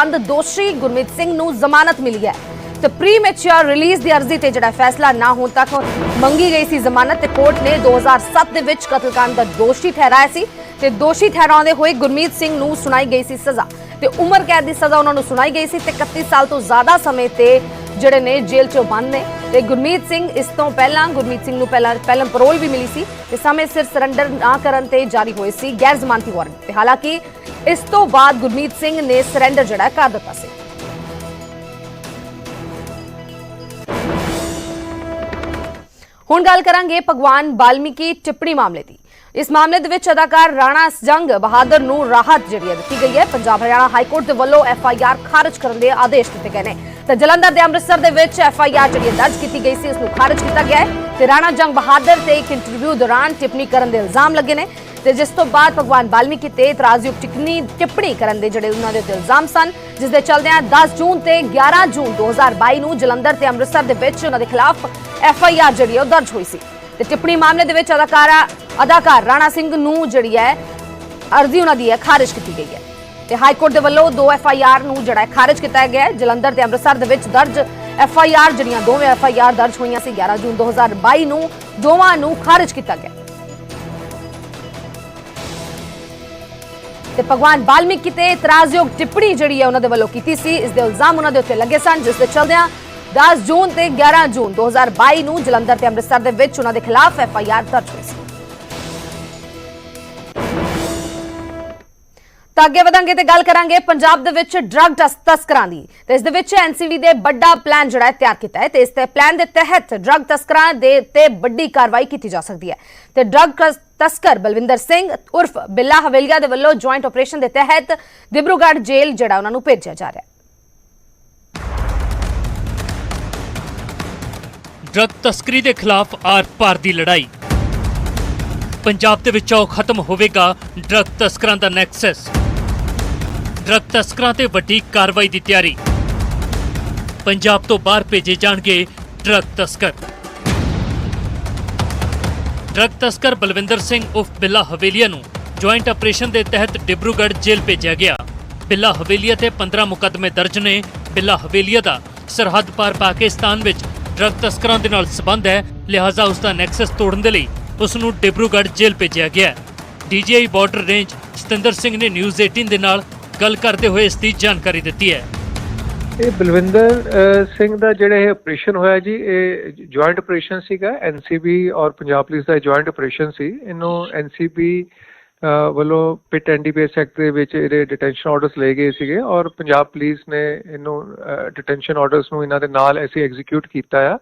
ਅੰਦ ਦੋਸ਼ੀ ਗੁਰਮੀਤ ਸਿੰਘ ਨੂੰ ਜ਼ਮਾਨਤ ਮਿਲੀ ਹੈ। ਤੇ ਪ੍ਰੀ ਰਿਲੀਜ਼ ਦੀ ਅਰਜ਼ੀ ਤੇ ਜਿਹੜਾ ਫੈਸਲਾ ਨਾ ਹੋਣ ਤੱਕ ਮੰਗੀ ਗਈ ਸੀ ਜ਼ਮਾਨਤ ਤੇ ਕੋਰਟ ਨੇ 2007 ਦੇ ਵਿੱਚ ਕਤਲकांड ਦਾ ਦੋਸ਼ੀ ਠਹਿਰਾਇਆ ਸੀ। ਤੇ ਦੋਸ਼ੀ ਠਹਿਰਾਉਂਦੇ ਹੋਏ ਗੁਰਮੀਤ ਸਿੰਘ ਨੂੰ ਸੁਣਾਈ ਗਈ ਸੀ ਸਜ਼ਾ। ਤੇ ਉਮਰ ਕੈਦ ਦੀ ਸਜ਼ਾ ਉਹਨਾਂ ਨੂੰ ਸੁਣਾਈ ਗਈ ਸੀ ਤੇ 31 ਸਾਲ ਤੋਂ ਜ਼ਿਆਦਾ ਸਮੇਂ ਤੇ ਜਿਹੜੇ ਨੇ ਜੇਲ੍ਹ 'ਚੋਂ ਬੰਦ ਨੇ। ਤੇ ਗੁਰਮੀਤ ਸਿੰਘ ਇਸ ਤੋਂ ਪਹਿਲਾਂ, ਗੁਰਮੀਤ ਸਿੰਘ ਨੂੰ ਪਹਿਲਾਂ ਪਹਿਲਾਂ ਪਰੋਲ ਵੀ ਮਿਲੀ ਸੀ ਤੇ ਸਮੇਂ ਸਿਰ ਸਰੈਂਡਰ ਨਾ ਕਰਨ ਤੇ ਜਾਰੀ ਹੋਏ ਸੀ ਗੈਰ ਜ਼ਮਾਨਤੀ ਵਾਰੰਟ ਤੇ। ਹਾਲਾਂਕਿ ਇਸ ਤੋਂ ਬਾਅਦ ਗੁਰਮੀਤ ਸਿੰਘ ਨੇ ਸਰੈਂਡਰ ਜਿਹੜਾ ਕਰ ਦਿੱਤਾ ਸੀ। ਹੁਣ ਗੱਲ ਕਰਾਂਗੇ ਭਗਵਾਨ ਬਾਲਮੀਕੀ ਟਿੱਪਣੀ ਮਾਮਲੇ ਦੀ। ਇਸ ਮਾਮਲੇ ਦੇ ਵਿੱਚ ਅਦਾਕਾਰ ਰਾਣਾ ਜੰਗ ਬਹਾਦਰ ਨੂੰ ਰਾਹਤ ਜਿਹੜੀ ਹੈ ਦਿੱਤੀ ਗਈ ਹੈ। ਪੰਜਾਬ ਹਰਿਆਣਾ ਹਾਈ ਕੋਰਟ ਦੇ ਵੱਲੋਂ ਐਫ ਆਈ ਆਰ ਖਾਰਜ ਕਰਨ ਦੇ ਆਦੇਸ਼ ਦਿੱਤੇ ਗਏ ਨੇ। ਤੇ ਜਲੰਧਰ ਦੇ ਅੰਮ੍ਰਿਤਸਰ ਦੇ ਵਿੱਚ ਐਫ ਆਈ ਆਰ ਜਿਹੜੀ ਹੈ ਦਰਜ ਕੀਤੀ ਗਈ ਸੀ, ਉਸ ਨੂੰ ਖਾਰਜ ਕੀਤਾ ਗਿਆ ਹੈ। ਤੇ ਰਾਣਾ ਜੰਗ ਬਹਾਦਰ ਤੇ ਇੱਕ ਇੰਟਰਵਿਊ ਦੌਰਾਨ ਟਿੱਪਣੀ ਕਰਨ ਦੇ ਇਲਜ਼ਾਮ ਲੱਗੇ ਨੇ। ਤੇ ਜਿਸ ਤੋਂ ਬਾਅਦ ਭਗਵਾਨ ਵਾਲਮੀਕੀ ਤੇ ਇਤਰਾਜ਼ਯੋਗ ਟਿੱਪਣੀ ਟਿੱਪਣੀ ਕਰਨ ਦੇ ਜਿਹੜੇ ਉਹਨਾਂ ਦੇ ਉੱਤੇ ਇਲਜ਼ਾਮ ਸਨ, ਜਿਸ ਦੇ ਚੱਲਦਿਆਂ 10 ਜੂਨ ਤੇ 11 ਜੂਨ 2022 ਨੂੰ ਜਲੰਧਰ ਤੇ ਅੰਮ੍ਰਿਤਸਰ ਦੇ ਵਿੱਚ ਉਹਨਾਂ ਦੇ ਖਿਲਾਫ ਐਫ ਆਈ ਆਰ ਜਿਹੜੀ ਹੈ ਉਹ ਦਰਜ ਹੋਈ ਸੀ। ਤੇ ਟਿੱਪਣੀ ਮਾਮਲੇ ਦੇ ਵਿੱਚ ਅਦਾਕਾਰਾ ਅਦਾਕਾਰ ਰਾਣਾ ਸਿੰਘ ਨੂੰ ਜਿਹੜੀ ਹੈ ਅਰਜ਼ੀ ਉਹਨਾਂ ਦੀ ਹੈ, ਖਾਰਜ ਕੀਤੀ ਗਈ ਹੈ। ਤੇ ਹਾਈ ਕੋਰਟ ਦੇ ਵੱਲੋਂ ਦੋ ਐਫ ਆਈ ਆਰ ਨੂੰ ਜਿਹੜਾ ਹੈ ਖਾਰਜ ਕੀਤਾ ਗਿਆ ਜਲੰਧਰ ਤੇ ਅੰਮ੍ਰਿਤਸਰ ਦੇ ਵਿੱਚ ਦਰਜ ਐਫ ਆਈ ਆਰ ਜਿਹੜੀਆਂ ਦੋਵੇਂ ਐਫ ਆਈ ਆਰ ਦਰਜ ਹੋਈਆਂ ਸੀ 11 ਜੂਨ 2022 ਨੂੰ ਦੋਵਾਂ ਨੂੰ ਖਾਰਜ ਕੀਤਾ ਗਿਆ। ਤੇ ਭਗਵਾਨ ਬਾਲਮੀਕੀ ਤੇ ਇਤਰਾਜ਼ਯੋਗ ਟਿੱਪਣੀ ਜਿਹੜੀ ਹੈ ਉਹਨਾਂ ਦੇ ਵੱਲੋਂ ਕੀਤੀ ਸੀ, ਇਸ ਦੇ ਇਲਜ਼ਾਮ ਉਹਨਾਂ ਦੇ ਉੱਤੇ ਲੱਗੇ ਸਨ, ਜਿਸ ਦੇ ਚਲਦਿਆਂ 10 ਜੂਨ ਤੇ 11 ਜੂਨ 2022 ਨੂੰ ਜਲੰਧਰ ਤੇ ਅੰਮ੍ਰਿਤਸਰ ਦੇ ਵਿੱਚ ਉਹਨਾਂ ਦੇ ਖਿਲਾਫ ਐਫ ਆਈ ਆਰ ਦਰਜ ਹੋਈ ਸੀ। ਤਾਂ ਅੱਗੇ ਵਧਾਂਗੇ ਤੇ ਗੱਲ ਕਰਾਂਗੇ ਪੰਜਾਬ ਦੇ ਵਿੱਚ ਡਰੱਗ ਤਸਕਰਾਂ ਦੀ। ਤੇ ਇਸ ਦੇ ਵਿੱਚ ਐਨਸੀਬੀ ਦੇ ਵੱਡਾ ਪਲਾਨ ਜਿਹੜਾ ਤਿਆਰ ਕੀਤਾ ਹੈ ਤੇ ਇਸ ਤੇ ਪਲਾਨ ਦੇ ਤਹਿਤ ਡਰੱਗ ਤਸਕਰਾਂ ਦੇ ਤੇ ਵੱਡੀ ਕਾਰਵਾਈ ਕੀਤੀ ਜਾ ਸਕਦੀ ਹੈ। ਤੇ ਡਰੱਗ ਤਸਕਰ ਬਲਵਿੰਦਰ ਸਿੰਘ ਉਰਫ ਬਿੱਲਾ ਹਵੇਲੀਆ ਦੇ ਵੱਲੋਂ ਜੁਆਇੰਟ ਆਪਰੇਸ਼ਨ ਦੇ ਤਹਿਤ ਦਿਬਰੂਗੜ੍ਹ ਜੇਲ੍ਹ ਜਿਹੜਾ ਉਹਨਾਂ ਨੂੰ ਭੇਜਿਆ ਜਾ ਰਿਹਾ ਹੈ। ਡਰੱਗ ਤਸਕਰੀ ਦੇ ਖਿਲਾਫ ਆਰ-ਪਾਰ ਦੀ ਲੜਾਈ। ਪੰਜਾਬ ਦੇ ਵਿੱਚੋਂ ਖਤਮ ਹੋਵੇਗਾ ਡਰੱਗ ਤਸਕਰਾਂ ਦਾ ਨੈਕਸਸ ਡਰੱਗ ਤਸਕਰਾਂ ਤੇ ਵੱਡੀ ਕਾਰਵਾਈ ਦੀ ਤਿਆਰੀ। ਪੰਜਾਬ ਤੋਂ ਬਾਹਰ ਭੇਜੇ ਜਾਣਗੇ ਡਰੱਗ ਤਸਕਰ। ਡਰੱਗ ਤਸਕਰ ਬਲਵਿੰਦਰ ਸਿੰਘ ਉਫ ਬਿੱਲਾ ਹਵੇਲੀਆ ਨੂੰ ਜੁਆਇੰਟ ਆਪਰੇਸ਼ਨ ਦੇ ਤਹਿਤ ਡਿਬਰੂਗੜ੍ਹ ਜੇਲ੍ਹ ਭੇਜਿਆ ਗਿਆ। ਬਿੱਲਾ ਹਵੇਲੀਆ ਤੇ 15 ਮੁਕੱਦਮੇ ਦਰਜ ਨੇ। ਬਿੱਲਾ ਹਵੇਲੀਆ ਦਾ ਸਰਹੱਦ ਪਾਰ ਪਾਕਿਸਤਾਨ ਵਿੱਚ ਡਰੱਗ ਤਸਕਰਾਂ ਦੇ ਨਾਲ ਸਬੰਧ ਹੈ। ਲਿਹਾਜ਼ਾ ਉਸ ਦਾ ਨੈਕਸਸ ਤੋੜਨ ਦੇ ਲਈ ਉਸ ਨੂੰ ਡਿਬਰੂਗੜ੍ਹ ਜੇਲ੍ਹ ਭੇਜਿਆ ਗਿਆ। DGI border range Satinder Singh ਨੇ ਨਿਊਜ਼ 18 ਦੇ ਨਾਲ ਗੱਲ ਕਰਦੇ ਹੋਏ ਇਸ ਦੀ ਜਾਣਕਾਰੀ ਦਿੱਤੀ ਹੈ। ਇਹ ਬਲਵਿੰਦਰ ਸਿੰਘ ਦਾ ਜਿਹੜਾ ਇਹ ਆਪਰੇਸ਼ਨ ਹੋਇਆ ਜੀ, ਇਹ ਜੁਆਇੰਟ ਆਪਰੇਸ਼ਨ ਸੀਗਾ ਐਨਸੀਬੀ ਔਰ ਪੰਜਾਬ ਪੁਲਿਸ ਦਾ ਜੁਆਇੰਟ ਆਪਰੇਸ਼ਨ ਸੀ। ਇਹਨੂੰ ਐਨਸੀਬੀ ਵੱਲੋਂ ਪਿਟ ਐਨਡੀਪੀਐਸ ਐਕਟ ਦੇ ਵਿੱਚ ਇਹਦੇ ਡਿਟੈਂਸ਼ਨ ਆਰਡਰਸ ਲਏ ਗਏ ਸੀਗੇ ਔਰ ਪੰਜਾਬ ਪੁਲਿਸ ਨੇ ਇਹਨੂੰ ਡਿਟੈਂਸ਼ਨ ਆਰਡਰਸ ਨੂੰ ਇਹਨਾਂ ਦੇ ਨਾਲ ਅਸੀਂ ਐਗਜ਼ੀਕਿਊਟ ਕੀਤਾ ਆ।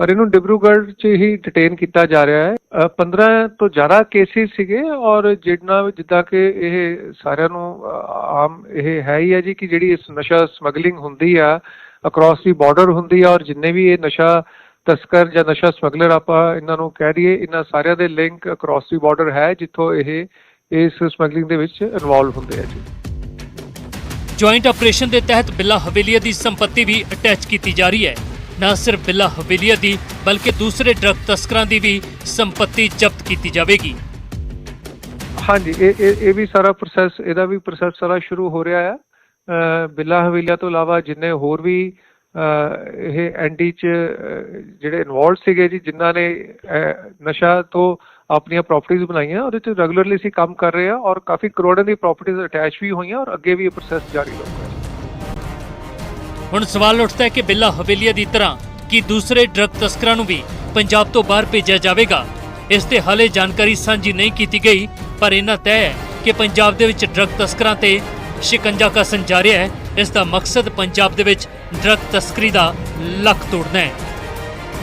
ਔਰ ਇਹਨੂੰ ਡਿਬਰੂਗੜ੍ਹ 'ਚ ਹੀ ਡਿਟੇਨ ਕੀਤਾ ਜਾ ਰਿਹਾ ਹੈ। 15 ਤੋਂ ਜ਼ਿਆਦਾ ਕੇਸਿਸ ਸੀਗੇ ਔਰ ਜਿੰਨਾ ਜਿੱਦਾਂ ਕਿ ਇਹ ਸਾਰਿਆਂ ਨੂੰ ਆਮ ਇਹ ਹੈ ਹੀ ਹੈ ਜੀ ਕਿ ਜਿਹੜੀ ਇਸ ਨਸ਼ਾ ਸਮਗਲਿੰਗ ਹੁੰਦੀ ਆ ਅਕ੍ਰੋਸ ਦੀ ਬਾਰਡਰ ਹੁੰਦੀ ਆ ਔਰ ਜਿੰਨੇ ਵੀ ਇਹ ਨਸ਼ਾ ਤਸਕਰ ਜਾਂ ਨਸ਼ਾ ਸਮਗਲਰ ਆਪਾਂ ਇਹਨਾਂ ਨੂੰ ਕਹਿ ਦਈਏ, ਇਹਨਾਂ ਸਾਰਿਆਂ ਦੇ ਲਿੰਕ ਅਕ੍ਰੋਸ ਦੀ ਬਾਰਡਰ ਹੈ ਜਿੱਥੋਂ ਇਹ, ਇਸ ਸਮਗਲਿੰਗ ਦੇ ਵਿੱਚ ਇਨਵੋਲਵ ਹੁੰਦੇ ਆ ਜੀ। ਜੁਆਇੰਟ ਆਪਰੇਸ਼ਨ ਦੇ ਤਹਿਤ ਬਿੱਲਾ ਹਵੇਲੀਆ ਦੀ ਸੰਪਤੀ ਵੀ ਅਟੈਚ ਕੀਤੀ ਜਾ ਰਹੀ ਹੈ। ਨਾ ਸਿਰਫ ਬਿੱਲਾ ਹਵੇਲੀਆ ਦੀ, ਬਲਕਿ ਦੂਸਰੇ ਡਰੱਗ ਤਸਕਰਾਂ ਦੀ ਵੀ ਸੰਪત્ਤੀ ਜ਼ਬਤ ਕੀਤੀ ਜਾਵੇਗੀ। ਹਾਂਜੀ, ਇਹ ਇਹ ਇਹ ਵੀ ਸਾਰਾ ਪ੍ਰੋਸੈਸ ਇਹਦਾ ਵੀ ਪ੍ਰੋਸੈਸ ਸਾਰਾ ਸ਼ੁਰੂ ਹੋ ਰਿਹਾ ਹੈ ਬਿੱਲਾ ਹਵੇਲੀਆ ਤੋਂ ਇਲਾਵਾ ਜਿੰਨੇ ਹੋਰ ਵੀ, ਅਹ ਇਹ ਐਂਡੀ ਚ ਜਿਹੜੇ ਇਨਵੋਲਡ ਸੀਗੇ ਜੀ, ਜਿਨ੍ਹਾਂ ਨੇ ਨਸ਼ਾ ਤੋਂ ਆਪਣੀਆਂ ਪ੍ਰਾਪਰਟੀਆਂ ਬਣਾਈਆਂ, ਉਹਦੇ ਤੇ ਰੈਗੂਲਰਲੀ ਅਸੀਂ ਕੰਮ ਕਰ ਰਹੇ ਹਾਂ ਔਰ ਕਾਫੀ ਕਰੋੜਾਂ ਦੀ ਪ੍ਰਾਪਰਟੀਆਂ ਅਟੈਚ ਵੀ ਹੋਈਆਂ ਔਰ ਅੱਗੇ ਵੀ ਇਹ ਪ੍ਰੋਸੈਸ ਜਾਰੀ ਰਹੂਗਾ ਹੁਣ ਸਵਾਲ ਉੱਠਦਾ ਹੈ ਕਿ ਬਿੱਲਾ ਹਵੇਲੀਆ ਦੀ ਤਰ੍ਹਾਂ ਕੀ ਦੂਸਰੇ ਡਰੱਗ ਤਸਕਰਾਂ ਨੂੰ ਵੀ ਪੰਜਾਬ ਤੋਂ ਬਾਹਰ ਭੇਜਿਆ ਜਾਵੇਗਾ? ਇਸ ਤੇ ਹਾਲੇ ਜਾਣਕਾਰੀ ਸਾਂਝੀ ਨਹੀਂ ਕੀਤੀ ਗਈ, ਪਰ ਇਹਨਾਂ ਤੈਅ ਹੈ ਕਿ ਪੰਜਾਬ ਦੇ ਵਿੱਚ ਡਰੱਗ ਤਸਕਰਾਂ ਤੇ ਸ਼ਿਕੰਜਾ ਕਸਣ ਜਾ ਰਿਹਾ ਹੈ। ਇਸ ਦਾ ਮਕਸਦ ਪੰਜਾਬ ਦੇ ਵਿੱਚ ਡਰੱਗ ਤਸਕਰੀ ਦਾ ਲੱਕ ਤੋੜਨਾ ਹੈ।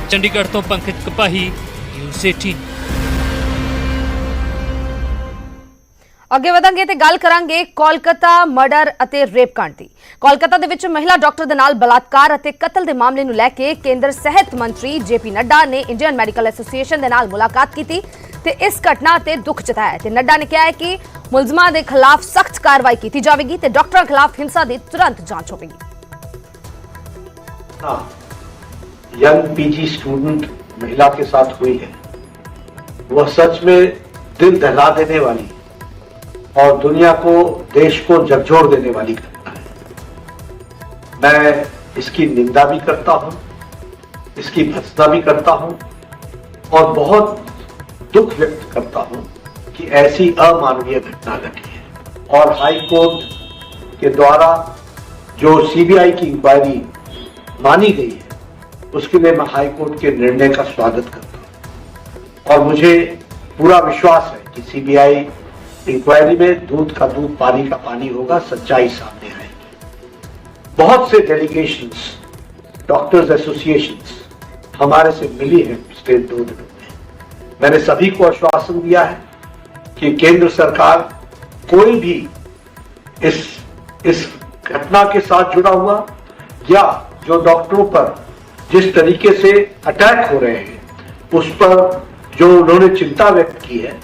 ਚੰਡੀਗੜ੍ਹ ਤੋਂ ਪੰਕਜ ਕਪਾਹੀ, ਨਿਊਜ਼ 18 ਅੱਗੇ ਵਧਾਂਗੇ ਤੇ ਗੱਲ ਕਰਾਂਗੇ ਕੋਲਕਾਤਾ ਮਰਡਰ ਅਤੇ ਰੇਪ ਕਾਂਡ ਦੀ ਕੋਲਕਾਤਾ ਦੇ ਵਿੱਚ ਮਹਿਲਾ ਡਾਕਟਰ ਦੇ ਨਾਲ ਬਲਾਤਕਾਰ ਅਤੇ ਕਤਲ ਦੇ ਮਾਮਲੇ ਨੂੰ ਲੈ ਕੇ ਕੇਂਦਰ ਸਿਹਤ ਮੰਤਰੀ ਜੇਪੀ ਨੱਡਾ ਨੇ ਇੰਡੀਅਨ ਮੈਡੀਕਲ ਐਸੋਸੀਏਸ਼ਨ ਦੇ ਨਾਲ ਮੁਲਾਕਾਤ ਕੀਤੀ ਤੇ ਇਸ ਘਟਨਾ ਤੇ ਦੁੱਖ ਜਤਾਇਆ ਤੇ ਨੱਡਾ ਨੇ ਕਿਹਾ ਹੈ ਕਿ ਮੁਲਜ਼ਮਾਂ ਦੇ ਖਿਲਾਫ ਸਖਤ ਕਾਰਵਾਈ ਕੀਤੀ ਜਾਵੇਗੀ ਤੇ ਡਾਕਟਰਾਂ ਖਿਲਾਫ ਹਿੰਸਾ ਦੀ ਤੁਰੰਤ ਜਾਂਚ ਹੋਵੇਗੀ यंग पीजी स्टूडेंट महिला के साथ हुई है वह सच में दिल दहला देने वाली और दुनिया को, देश को झकझोर देने वाली घटना है। मैं इसकी निंदा भी करता हूँ, इसकी भत्सना भी करता हूँ और बहुत दुख व्यक्त करता हूँ कि ऐसी अमानवीय घटना घटी है। और हाई कोर्ट के द्वारा जो सीबीआई की इंक्वायरी मानी गई है, उसके लिए मैं हाई कोर्ट के निर्णय का स्वागत करता हूँ। और मुझे पूरा विश्वास है कि सीबीआई इंक्वायरी में दूध का दूध, पानी का पानी होगा, सच्चाई सामने आएगी। बहुत से डेलीगेशन डॉक्टर्स एसोसिएशन हमारे से मिली है पिछले दो दिनों में। मैंने सभी को आश्वासन दिया है कि केंद्र सरकार कोई भी इस इस घटना के साथ जुड़ा हुआ या जो डॉक्टरों पर जिस तरीके से अटैक हो रहे हैं, उस पर जो उन्होंने चिंता व्यक्त की है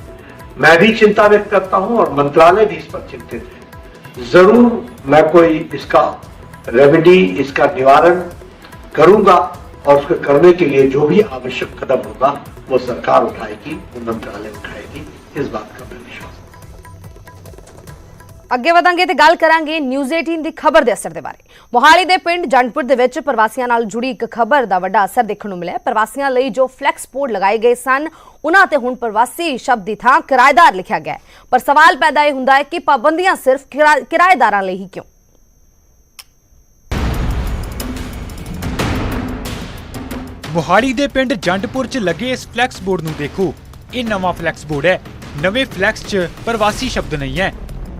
मैं भी चिंता व्यक्त करता हूँ और मंत्रालय भी इस पर चिंतित है। ज़रूर मैं कोई इसका रेमेडी इसका निवारण करूँगा और उसके करने के लिए जो भी आवश्यक कदम होगा, वो सरकार उठाएगी, वो मंत्रालय उठाएगी। इस बात का मैं ਅੱਗੇ ਵਧਾਂਗੇ ਤੇ ਗੱਲ ਕਰਾਂਗੇ ਨਿਊਜ਼ 18 ਦੀ ਖਬਰ ਦੇ ਅਸਰ ਦੇ ਬਾਰੇ। ਮੋਹਾਲੀ ਦੇ ਪਿੰਡ ਜੰਡਪੁਰ ਦੇ ਵਿੱਚ ਪ੍ਰਵਾਸੀਆਂ ਨਾਲ ਜੁੜੀ ਇੱਕ ਖਬਰ ਦਾ ਵੱਡਾ ਅਸਰ ਦੇਖਣ ਨੂੰ ਮਿਲਿਆ। ਪ੍ਰਵਾਸੀਆਂ ਲਈ ਜੋ ਫਲੈਕਸ ਬੋਰਡ ਲਗਾਏ ਗਏ ਸਨ, ਉਹਨਾਂ ਤੇ ਹੁਣ ਪ੍ਰਵਾਸੀ ਸ਼ਬਦ ਦੀ ਥਾਂ ਕਿਰਾਏਦਾਰ ਲਿਖਿਆ ਗਿਆ ਪਰ ਸਵਾਲ ਪੈਦਾ ਇਹ ਹੁੰਦਾ ਹੈ ਕਿ ਪਾਬੰਦੀਆਂ ਸਿਰਫ ਕਿਰਾਏਦਾਰਾਂ ਲਈ ਹੀ ਕਿਉਂ? ਮੋਹਾਲੀ ਦੇ ਪਿੰਡ ਜੰਡਪੁਰ 'ਚ ਲੱਗੇ ਇਸ ਫਲੈਕਸ ਬੋਰਡ ਨੂੰ ਦੇਖੋ। ਇਹ ਨਵਾਂ ਫਲੈਕਸ ਬੋਰਡ ਹੈ। ਨਵੇਂ ਫਲੈਕਸ 'ਚ ਪ੍ਰਵਾਸੀ ਸ਼ਬਦ ਨਹੀਂ ਹੈ।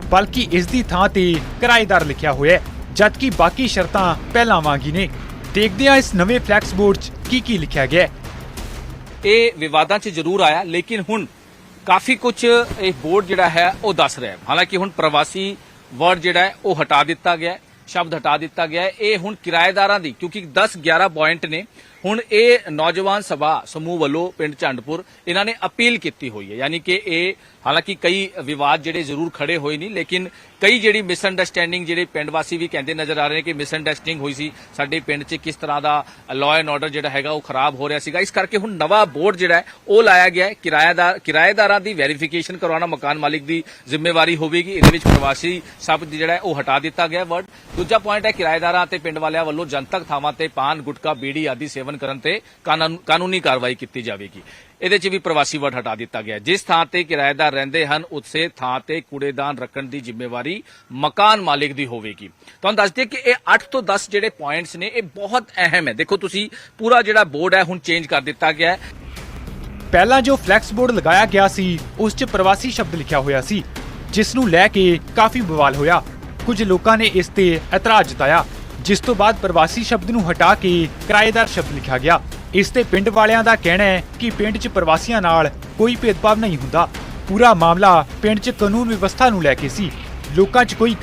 ਬਲਕਿ ਇਸ ਦੀ ਥਾਂ ਤੇ ਕਿਰਾਏਦਾਰ ਲਿਖਿਆ ਹੋਇਆ ਹੈ, ਜਦਕਿ ਬਾਕੀ ਸ਼ਰਤਾਂ ਪਹਿਲਾਂ ਵਾਂਗੀ ਨੇ। ਦੇਖਦੇ ਹਾਂ ਇਸ ਨਵੇਂ ਫਲੈਕਸ ਬੋਰਡ 'ਚ ਕੀ ਕੀ ਲਿਖਿਆ ਗਿਆ ਹੈ। ਇਹ ਵਿਵਾਦਾਂ 'ਚ ਜ਼ਰੂਰ ਆਇਆ, ਲੇਕਿਨ ਹੁਣ ਕਾਫੀ ਕੁਝ ਇਹ ਬੋਰਡ ਜਿਹੜਾ ਹੈ, ਉਹ ਦੱਸ ਰਿਹਾ ਹੈ। ਹਾਲਾਂਕਿ ਹੁਣ ਪ੍ਰਵਾਸੀ ਵਰਡ ਜਿਹੜਾ ਹੈ, ਉਹ ਹਟਾ ਦਿੱਤਾ ਗਿਆ ਹੈ, ਸ਼ਬਦ ਹਟਾ ਦਿੱਤਾ ਗਿਆ ਹੈ। ਇਹ ਹੁਣ ਕਿਰਾਏਦਾਰਾਂ ਦੀ, ਕਿਉਂਕਿ 10 11 ਪੁਆਇੰਟ ਨੇ ਹੁਣ ਇਹ ਨੌਜਵਾਨ ਸਭਾ ਸਮੂਹ ਵੱਲੋਂ ਪਿੰਡ ਝੰਡਪੁਰ ਇਹਨਾਂ ਨੇ ਅਪੀਲ ਕੀਤੀ ਹੋਈ ਹੈ। ਯਾਨੀ ਕਿ ਇਹ ਹਾਲਾਂਕਿ ਕਈ ਵਿਵਾਦ ਜਿਹੜੇ ਜ਼ਰੂਰ ਖੜੇ ਹੋਏ ਨਹੀਂ, ਲੇਕਿਨ ਕਈ ਜਿਹੜੀ ਮਿਸਅੰਡਰਸਟੈਂਡਿੰਗ ਜਿਹੜੇ ਪਿੰਡ ਵਾਸੀ ਵੀ ਕਹਿੰਦੇ ਨਜ਼ਰ ਆ ਰਹੇ ਨੇ ਕਿ ਮਿਸਅੰਡਰਸਟੈਂਡਿੰਗ ਹੋਈ ਸੀ, ਸਾਡੇ ਪਿੰਡ 'ਚ ਕਿਸ ਤਰ੍ਹਾਂ ਦਾ ਲਾਅ ਐਂਡ ਆਰਡਰ ਜਿਹੜਾ ਹੈਗਾ ਉਹ ਖਰਾਬ ਹੋ ਰਿਹਾ ਸੀਗਾ। ਇਸ ਕਰਕੇ ਹੁਣ ਨਵਾਂ ਬੋਰਡ ਜਿਹੜਾ ਉਹ ਲਾਇਆ ਗਿਆ ਹੈ। ਕਿਰਾਏਦਾਰ, ਕਿਰਾਏਦਾਰਾਂ ਦੀ ਵੈਰੀਫਿਕੇਸ਼ਨ ਕਰਵਾਉਣਾ ਮਕਾਨ ਮਾਲਿਕ ਦੀ ਜ਼ਿੰਮੇਵਾਰੀ ਹੋਵੇਗੀ। ਇਹਦੇ ਵਿੱਚ ਪ੍ਰਵਾਸੀ ਸ਼ਬਦ ਜਿਹੜਾ ਉਹ ਹਟਾ ਦਿੱਤਾ ਗਿਆ ਵਰਡ ਦੂਜਾ ਪੁਆਇੰਟ ਹੈ, ਕਿਰਾਏਦਾਰਾਂ ਤੇ ਪਿੰਡ ਵਾਲਿਆਂ ਵੱਲੋਂ ਜਨਤਕ ਥਾਵਾਂ ਤੇ ਪਾਨ, ਗੁਟਕਾ, ਬੀੜੀ ਆਦਿ ਸੇਵਨ ਕਰਨ ਤੇ ਕਾਨੂੰਨੀ ਕਾਰਵਾਈ ਕੀਤੀ ਜਾਵੇਗੀ। ਇਹਦੇ 'ਚ ਵੀ ਪ੍ਰਵਾਸੀ ਵਰਡ ਹਟਾ ਦਿੱਤਾ ਗਿਆ। ਜਿਸ ਥਾਂ ਤੇ ਕਿਰਾਏਦਾਰ ਰਹਿੰਦੇ ਹਨ, ਉਸੇ ਥਾਂ ਤੇ ਕੂੜੇਦਾਨ ਰੱਖਣ ਦੀ ਜ਼ਿੰਮੇਵਾਰੀ ਮਕਾਨ ਮਾਲਿਕ ਦੀ ਹੋਵੇਗੀ। ਤੁਹਾਨੂੰ ਦੱਸ ਦਈਏ ਕਿ ਇਹ 8 ਤੋਂ 10 ਜਿਹੜੇ ਪੁਆਇੰਟਸ ਨੇ, ਇਹ ਬਹੁਤ ਅਹਿਮ ਹੈ। ਦੇਖੋ ਤੁਸੀਂ, ਪੂਰਾ ਜਿਹੜਾ ਬੋਰਡ ਹੈ, ਹੁਣ ਚੇਂਜ ਕਰ ਦਿੱਤਾ ਗਿਆ ਹੈ। ਪਹਿਲਾਂ ਜੋ ਫਲੈਕਸ ਬੋਰਡ ਲਗਾਇਆ ਗਿਆ ਸੀ, ਉਸ 'ਚ ਪ੍ਰਵਾਸੀ ਸ਼ਬਦ ਲਿਖਿਆ ਹੋਇਆ ਸੀ, ਜਿਸ ਨੂੰ ਲੈ ਕੇ ਕਾਫੀ ਬਵਾਲ ਹੋਇਆ। ਕੁਝ ਲੋਕਾਂ ਨੇ ਇਸ ਤੇ ਇਤਰਾਜ਼ ਜਤਾਇਆ। ਜਿਸ ਤੋਂ ਬਾਅਦ ਪ੍ਰਵਾਸੀ ਸ਼ਬਦ ਨੂੰ ਹਟਾ ਕੇ ਕਿਰਾਏਦਾਰ ਸ਼ਬਦ ਲਿਖਿਆ ਗਿਆ। ਇਸ ਤੇ ਪਿੰਡ ਵਾਲਿਆਂ ਦਾ ਕਹਿਣਾ ਹੈ ਕਿ ਪਿੰਡ 'ਚ ਪ੍ਰਵਾਸੀਆਂ ਨਾਲ ਕੋਈ ਭੇਦਭਾਵ ਨਹੀਂ ਹੁੰਦਾ। ਪੂਰਾ ਮਾਮਲਾ ਪਿੰਡ 'ਚ ਕਾਨੂੰਨ ਵਿਵਸਥਾ ਨੂੰ ਲੈ ਕੇ ਸੀ। ਲੋਕਾਂ 'ਚ ਕੋਈ